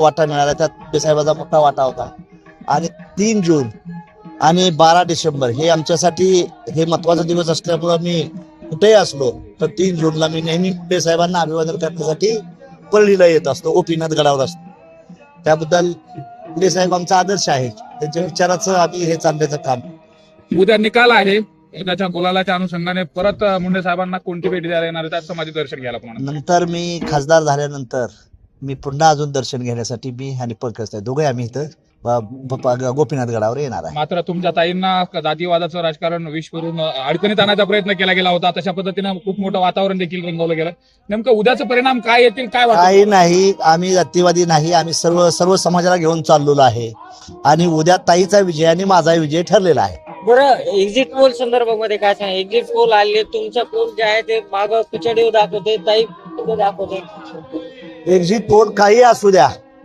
वाटा मिळाला. त्यात साहेबाचा मोठा वाटा होता. आणि तीन जून आणि बारा डिसेंबर हे आमच्यासाठी हे महत्त्वाचा दिवस असल्यामुळं मी कुठेही असलो तर तीन जूनला मी नेहमी मुंडे साहेबांना अभिवादन करण्यासाठी परळीला येत असतो गोपीनाथ गडावर असतो. त्याबद्दल मुंडे साहेब आमचा आदर्श आहे. त्यांच्या विचाराचं आम्ही हे चालण्याचं काम. उद्या निकाल आहे. उद्याच्या गुलालाच्या अनुषंगाने परत मुंडे साहेबांना कोणती भेट द्यायला येणार त्याचं माझे दर्शन घ्यायला नंतर मी खासदार झाल्यानंतर मी पुन्हा अजून दर्शन घेण्यासाठी मी आणि पंकज ताई दोघे आम्ही इथं गोपीनाथ गडावर येणार आहे. मात्र तुमच्या ताईंना जातीवादाचं राजकारण विष करून अडचणीत आणण्याचा प्रयत्न केला गेला होता. तशा पद्धतीनं खूप मोठं वातावरण देखील रंगवलं गेलं. नेमकं उद्याचं परिणाम काय येतील काय काही नाही आम्ही जातीवादी नाही आम्ही सर्व सर्व समाजाला घेऊन चाललेलो आहे. आणि उद्या ताईचा विजय आणि माझा विजय ठरलेला आहे. बरं एक्झिट पोल संदर्भामध्ये काय सांग? एक्झिट पोल आले तुमचा पोल जे आहे ते माग पिछाडीवर दाखवते ताई दाखवते. एक्झिट पोल काही असू द्या.